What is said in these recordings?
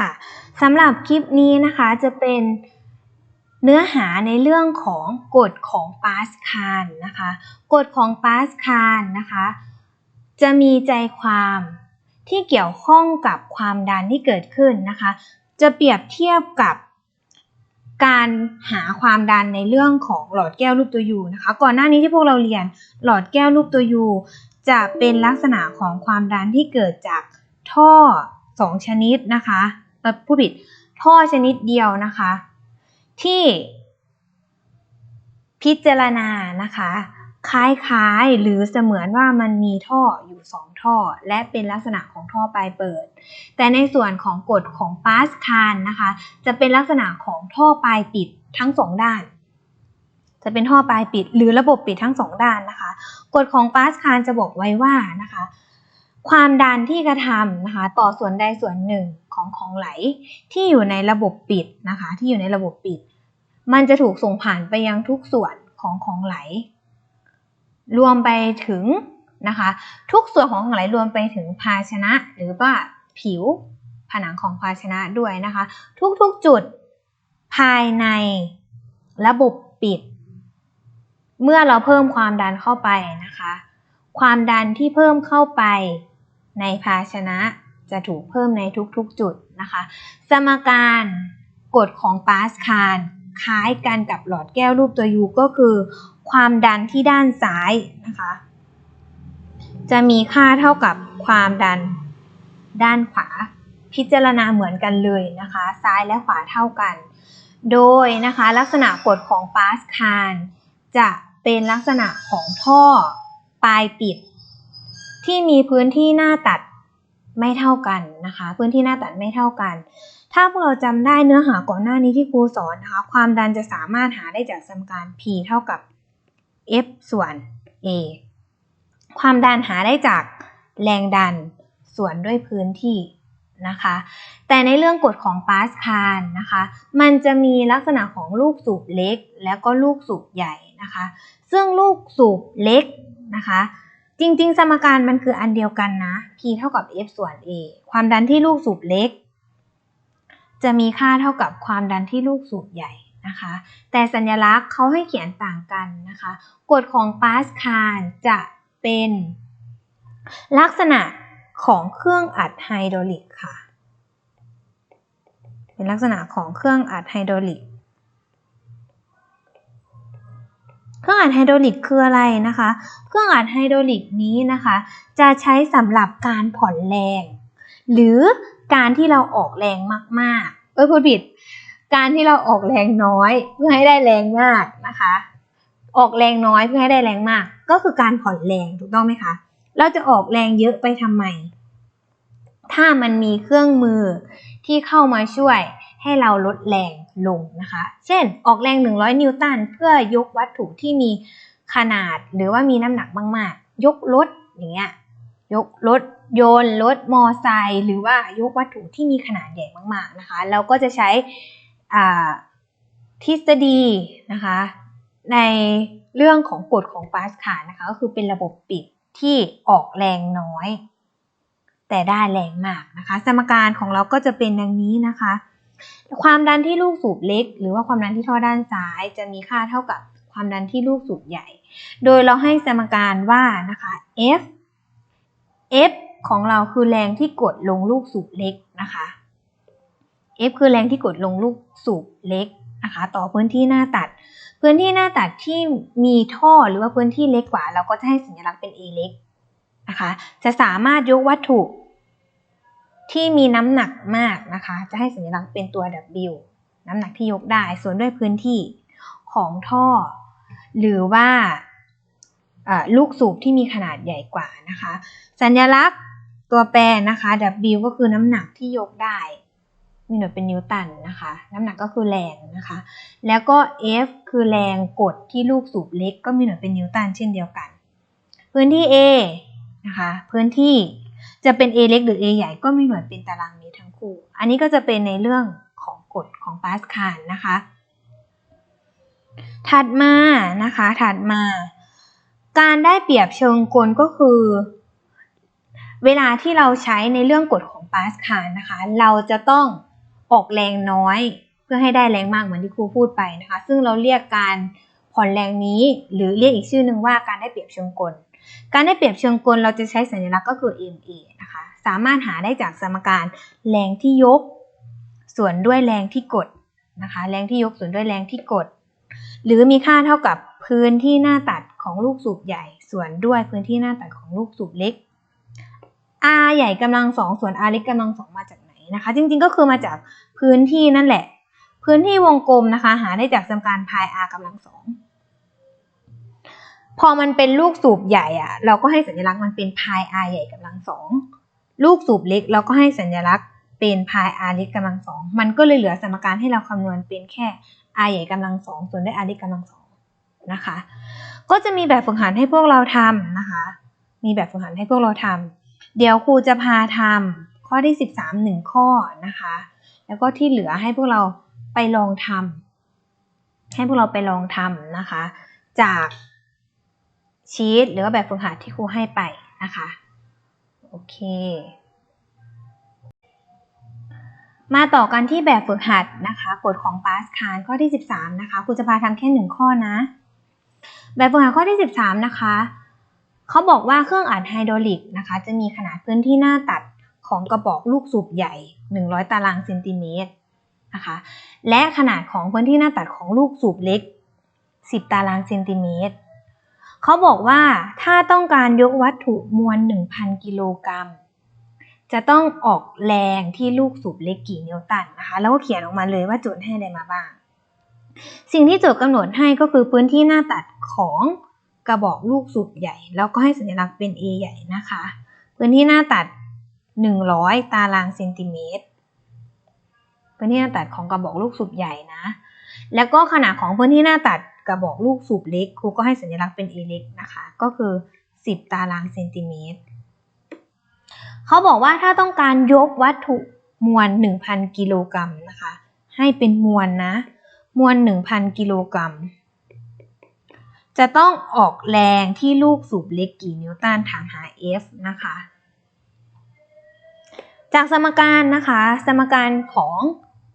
ค่ะสำหรับคลิปนี้นะคะจะเป็นเนื้อหาในเรื่องของกฎของปาสคาลนะคะกฎของปาสคาลนะคะ จะมีใจความที่เกี่ยวข้องกับความดันที่เกิดขึ้นนะคะ จะเปรียบเทียบกับการหาความดันในเรื่องของหลอดแก้วรูปตัวยูนะคะ ก่อนหน้านี้ที่พวกเราเรียนหลอดแก้วรูปตัวยูจะเป็นลักษณะของความดันที่เกิดจากท่อสองชนิดนะคะ ผู้ผิดท่อชนิดเดียวนะคะ ที่พิจารณานะคะ คล้ายๆหรือเสมือนว่ามันมีท่ออยู่สองท่อ และเป็นลักษณะของท่อปลายเปิด แต่ในส่วนของกฎของปาสคาลนะคะ จะเป็นลักษณะของท่อปลายปิดทั้งสองด้าน จะเป็นท่อปลายปิด หรือระบบปิดทั้งสองด้านนะคะ กฎของปาสคาลจะบอกไว้ว่านะคะ ความดันที่กระทำนะคะต่อส่วนใดส่วนหนึ่งของของไหลที่อยู่ในระบบปิดนะคะที่อยู่ในระบบปิด มันจะถูกส่งผ่านไปยังทุกส่วนของของไหล รวมไปถึงนะคะทุกส่วนของของไหลรวมไปถึงภาชนะ หรือว่าผิวผนังของภาชนะด้วยนะคะ ทุกๆจุดภายในระบบปิด เมื่อเราเพิ่มความดันเข้าไปนะคะ ความดันที่เพิ่มเข้าไป ในภาชนะจะถูกเพิ่มในทุกๆจุดนะคะ สมการกฎของปาสคาลคล้ายกันกับหลอดแก้วรูปตัวยูก็คือ ความดันที่ด้านซ้ายนะคะ จะมีค่าเท่ากับความดันด้านขวา พิจารณาเหมือนกันเลยนะคะ ซ้ายและขวาเท่ากัน โดยนะคะลักษณะกฎของปาสคาลจะเป็นลักษณะของท่อปลายปิด ที่มีพื้นที่หน้าตัดไม่เท่ากันนะคะ พื้นที่หน้าตัดไม่เท่ากัน ถ้าพวกเราจำได้เนื้อหาก่อนหน้านี้ที่ครูสอนนะคะ ความดันจะสามารถหาได้จากสมการ P เท่ากับ F ส่วน A ความดันหาได้จากแรงดันส่วนด้วยพื้นที่นะคะ แต่ในเรื่องกฎของปาสคาลนะคะ มันจะมีลักษณะของลูกสูบเล็ก แล้วก็ลูกสูบใหญ่นะคะ ซึ่งลูกสูบเล็กนะคะ จริง ๆ สมการมันคืออันเดียวกันนะ P เท่ากับ F ส่วน A ความดันที่ลูกสูบเล็ก จะมีค่าเท่ากับความดันที่ลูกสูบใหญ่นะคะ แต่สัญลักษณ์เขาให้เขียนต่างกันนะคะ กฎของปาสคาลจะเป็น ลักษณะของเครื่องอัดไฮดรอลิกค่ะ เป็นลักษณะของเครื่องอัดไฮดรอลิก เครื่องอัดไฮดรอลิกคืออะไรนะคะ เครื่องอัดไฮดรอลิกนี้นะคะ จะใช้สำหรับการผ่อนแรง หรือการที่เราออกแรงมากๆ เอ้ยพูดผิด การที่เราออกแรงน้อยเพื่อให้ได้แรงมากนะคะ ออกแรงน้อยเพื่อให้ได้แรงมาก ก็คือการผ่อนแรงถูกต้องไหมคะ เราจะออกแรงเยอะไปทำไม ถ้ามันมีเครื่องมือที่เข้ามาช่วย ให้เราลดแรงลงนะคะ เช่น ออกแรง 100 นิวตันเพื่อยกวัตถุที่มีขนาดหรือว่ามีน้ำหนักมากๆ ยกรถอย่างเงี้ย ยกรถยนต์รถมอไซค์หรือว่ายกวัตถุที่มีขนาดใหญ่มากๆนะคะ เราก็จะใช้ทฤษฎีนะคะ ในเรื่องของกฎของปาสคาลนะคะ ก็คือเป็นระบบปิดที่ออกแรงน้อย แต่ได้แรงมากนะคะ สมการของเราก็จะเป็นดังนี้นะคะ ความดันที่ลูกสูบเล็ก หรือว่าความดันที่ท่อด้านซ้าย จะมีค่าเท่ากับความดันที่ลูกสูบใหญ่ โดยเราให้สมการว่านะคะ F F ของเราคือแรงที่กดลงลูกสูบเล็กนะคะ F คือแรงที่กดลงลูกสูบเล็กนะคะ ต่อพื้นที่หน้าตัด พื้นที่หน้าตัดที่มีท่อหรือว่าพื้นที่เล็กกว่า เราก็จะให้สัญลักษณ์เป็น A เล็กนะคะ จะสามารถยกวัตถุ ที่มีน้ำหนักมากนะคะ จะให้สัญลักษณ์เป็นตัว W น้ำหนักที่ยกได้ส่วนด้วยพื้นที่ของท่อ หรือว่าลูกสูบที่มีขนาดใหญ่กว่านะคะ สัญลักษณ์ตัวแปรนะคะ W ก็คือน้ำหนักที่ยกได้ มีหน่วยเป็นนิวตันนะคะ น้ำหนักก็คือแรงนะคะ แล้วก็ F คือแรงกดที่ลูกสูบเล็ก ก็มีหน่วยเป็นนิวตันเช่นเดียวกัน พื้นที่ A นะคะ พื้นที่ จะเป็น A เล็กหรือ A ใหญ่ก็มีหน่วยเป็นตารางเมตรทั้งคู่ อันนี้ก็จะเป็นในเรื่องของกฎของปาสคาลนะคะ ถัดมานะคะ ถัดมา การได้เปรียบเชิงกลก็คือ เวลาที่เราใช้ในเรื่องกฎของปาสคาลนะคะ เราจะต้องออกแรงน้อยเพื่อให้ได้แรงมากเหมือนที่ครูพูดไปนะคะ ซึ่งเราเรียกการผ่อนแรงนี้หรือเรียกอีกชื่อหนึ่งว่าการได้เปรียบเชิงกล การได้เปรียบเชิงกลเราจะใช้สัญลักษณ์ก็คือ MA นะคะ สามารถหาได้จากสมการแรงที่ยก ส่วนด้วยแรงที่กดนะคะ แรงที่ยกส่วนด้วยแรงที่กด หรือมีค่าเท่ากับพื้นที่หน้าตัดของลูกสูบใหญ่ ส่วนด้วยพื้นที่หน้าตัดของลูกสูบเล็ก R ใหญ่กำลังสองส่วน R เล็กกำลังสองมาจากไหนนะคะ จริงๆก็คือมาจากพื้นที่นั่นแหละ พื้นที่วงกลมนะคะ หาได้จากสมการพาย R กำลังสอง พอมันเป็นลูกสูบใหญ่อะเราก็ให้สัญลักษณ์มันเป็นพาย R ใหญ่กำลังสองลูกสูบเล็กเราก็ให้สัญลักษณ์เป็นพาย R เล็กกำลังสองมันก็เลยเหลือสมการให้เราคำนวณเป็นแค่ R ใหญ่กำลังสองส่วนด้วย R เล็กกำลังสองนะคะ ก็จะมีแบบฝึกหัดให้พวกเราทำนะคะ มีแบบฝึกหัดให้พวกเราทำเดี๋ยวครูจะพาทำข้อที่ 13หนึ่งข้อนะคะ แล้วก็ที่เหลือให้พวกเราไปลองทำให้พวกเราไปลองทำนะคะ จาก ชีตหรือว่าแบบฝึกหัดที่ครูให้ไปนะคะ โอเค มาต่อกันที่แบบฝึกหัดนะคะกฎของปาสคาร์ข้อที่ 13 นะคะครูจะพาทำแค่หนึ่งข้อนะ แบบฝึกหัดข้อที่ 13 นะคะเขาบอกว่าเครื่องอัดไฮดรอลิกนะคะ จะมีขนาดพื้นที่หน้าตัดของกระบอกลูกสูบใหญ่ 100 ตารางเซนติเมตรนะคะ และขนาดของพื้นที่หน้าตัดของลูกสูบเล็ก 10 ตารางเซนติเมตร เขาบอกว่าถ้าต้องการยกวัตถุมวล 1,000 กิโลกรัม จะต้องออกแรงที่ลูกสูบเล็กกี่นิวตันนะคะ แล้วก็เขียนออกมาเลยว่าโจทย์ให้อะไรมาบ้าง สิ่งที่โจทย์กำหนดให้ก็คือพื้นที่หน้าตัดของกระบอกลูกสูบใหญ่ แล้วก็ให้สัญลักษณ์เป็น A ใหญ่นะคะ พื้นที่หน้าตัด 100 ตารางเซนติเมตร พื้นที่หน้าตัดของกระบอกลูกสูบใหญ่นะ แล้วก็ขนาดของพื้นที่หน้าตัด กระบอกลูกสูบเล็กครูก็ให้สัญลักษณ์เป็น A เล็กนะคะ ก็คือ 10 ตารางเซนติเมตรเขาบอกว่าถ้าต้องการยกวัตถุมวล 1,000 กิโลกรัมนะคะ ให้เป็นมวลนะ มวล 1,000 กิโลกรัม จะต้องออกแรงที่ลูกสูบเล็กกี่นิวตันถามหา F นะคะ จากสมการนะคะ สมการของ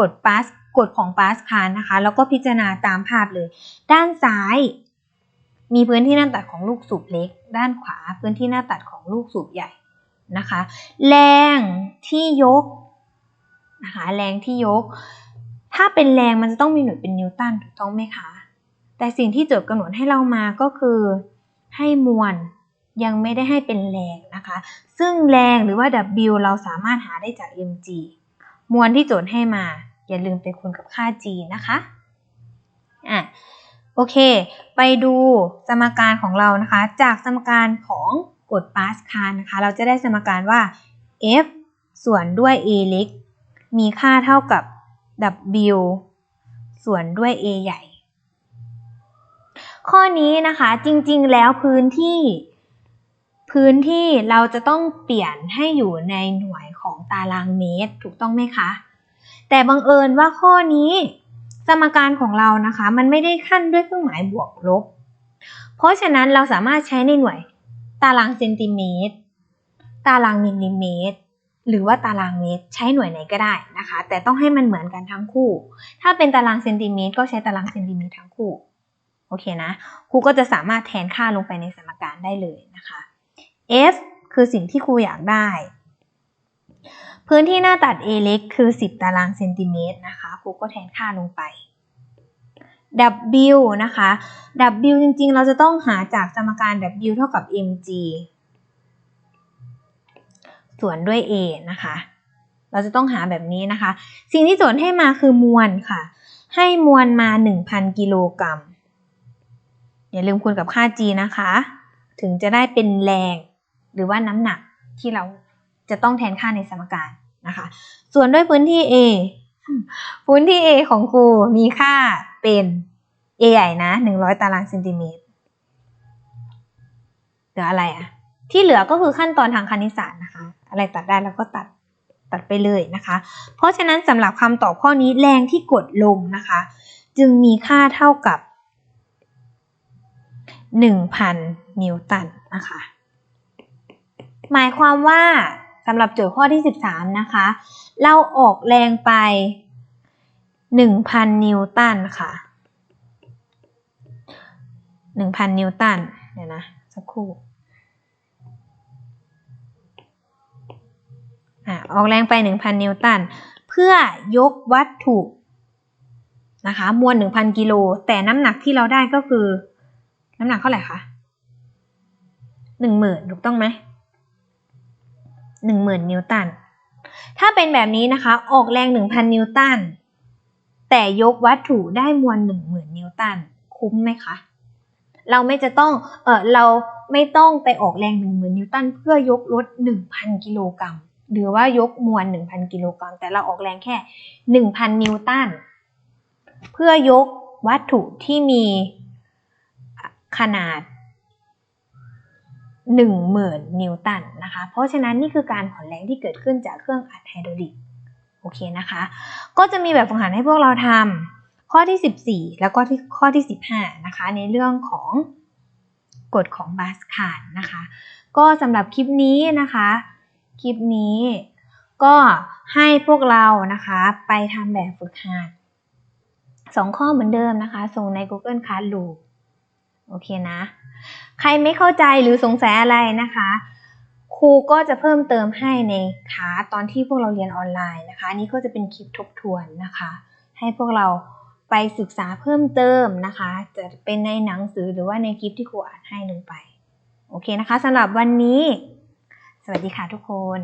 กฎปาส กฎของปาสคาร์นะคะ แล้วก็พิจารณาตามภาพเลย ด้านซ้าย มีพื้นที่หน้าตัดของลูกสูบเล็ก ด้านขวาพื้นที่หน้าตัดของลูกสูบใหญ่นะคะ แรงที่ยกนะคะแรงที่ยก ถ้าเป็นแรงมันจะต้องมีหน่วยเป็นนิวตันถูกต้องไหมคะ แต่สิ่งที่โจทย์กำหนดให้เรามาก็คือให้มวลยังไม่ได้ให้เป็นแรงนะคะ ซึ่งแรงหรือว่า W เราสามารถหาได้จาก mg มวลที่โจทย์ให้มา อย่าลืมไปคูณกับค่า g นะคะอะโอเค ไปดูสมการของเรานะคะ จากสมการของกฎปาสคาร์นะคะ เราจะได้สมการว่า f ส่วนด้วย a เล็ก มีค่าเท่ากับ w ส่วนด้วย a ใหญ่ ข้อนี้นะคะจริงๆแล้วพื้นที่ พื้นที่เราจะต้องเปลี่ยนให้อยู่ในหน่วยของตารางเมตร ถูกต้องไหมคะ แต่บังเอิญว่าข้อนี้ สมการของเรานะคะ มันไม่ได้ขั้นด้วยเครื่องหมายบวกลบ เพราะฉะนั้นเราสามารถใช้ในหน่วย ตารางเซนติเมตร ตารางมิลลิเมตร หรือว่าตารางเมตร ใช้หน่วยไหนก็ได้นะคะ แต่ต้องให้มันเหมือนกันทั้งคู่ ถ้าเป็นตารางเซนติเมตร ก็ใช้ตารางเซนติเมตรทั้งคู่โอเคนะครูก็จะสามารถแทนค่าลงไปในสมการได้เลยนะคะ F คือสิ่งที่ครูอยากได้ พื้นที่หน้าตัด A เล็กคือ 10 ตารางเซนติเมตรนะคะครูก็แทนค่าลงไป W นะคะ W จริงๆ เราจะต้องหาจากสมการ W เท่ากับ mg ส่วนด้วย A นะคะ เราจะต้องหาแบบนี้นะคะ สิ่งที่โจทย์ให้มาคือมวลค่ะ ให้มวลมา 1,000 กิโลกรัม อย่าลืมคูณกับค่า g นะคะ ถึงจะได้เป็นแรงหรือว่าน้ำหนักที่เรา จะต้องแทนค่าในสมการนะคะ ส่วนด้วยพื้นที่ A พื้นที่ A ของครูมีค่าเป็น A ใหญ่นะ 100 ตารางเซนติเมตรเหลืออะไรอะที่เหลือก็คือขั้นตอนทางคณิตศาสตร์นะคะ อะไรตัดได้เราก็ตัดตัดไปเลยนะคะ เพราะฉะนั้นสำหรับคำตอบข้อนี้แรงที่กดลงนะคะ จึงมีค่าเท่ากับ 1,000 นิวตันนะคะ หมายความว่า สำหรับโจทย์ข้อที่ 13 นะคะ เราออกแรงไป 1,000 นิวตันค่ะ 1,000 นิวตันเดี๋ยวนะ สักครู่อะออกแรงไป 1,000 นิวตัน เพื่อยกวัตถุนะคะมวล 1,000 กิโล แต่น้ำหนักที่เราได้ก็คือ น้ำหนักเท่าไหร่คะ 10,000 ถูกต้องไหม 10,000 นิวตัน ถ้าเป็นแบบนี้นะคะ ออกแรง 1,000 นิวตัน แต่ยกวัตถุได้มวล 10,000 นิวตัน คุ้มไหมคะ เราไม่จะต้อง เออเราไม่ต้องไปออกแรง 10,000 นิวตัน เพื่อยกรถ 1,000 กิโลกรัม หรือว่ายกมวล 1,000 กิโลกรัม แต่เราออกแรงแค่ 1,000 นิวตัน เพื่อยกวัตถุที่มีขนาด 10,000 นิวตันนะคะ เพราะฉะนั้นนี่คือการผ่อนแรงที่เกิดขึ้นจากเครื่องอัดไฮดรอลิกโอเคนะคะ ก็จะมีแบบฝึกหัดให้พวกเราทำข้อที่ 14 แล้วก็ที่ข้อที่ 15 นะคะ ในเรื่องของกฎของบาสคาร์นะคะ ก็สำหรับคลิปนี้นะคะ คลิปนี้ก็ให้พวกเรานะคะไปทำแบบฝึกหัดสองข้อเหมือนเดิมนะคะ ส่งใน Google Classroom โอเคนะ ใครไม่เข้าใจหรือสงสัยอะไรนะคะ ครูก็จะเพิ่มเติมให้ในคาตอนที่พวกเราเรียนออนไลน์นะคะนี่ก็จะเป็นคลิปทบทวนนะคะ ให้พวกเราไปศึกษาเพิ่มเติมนะคะ จะเป็นในหนังสือหรือว่าในคลิปที่ครูอ่านให้ลงไป โอเคนะคะสำหรับวันนี้ สวัสดีค่ะทุกคน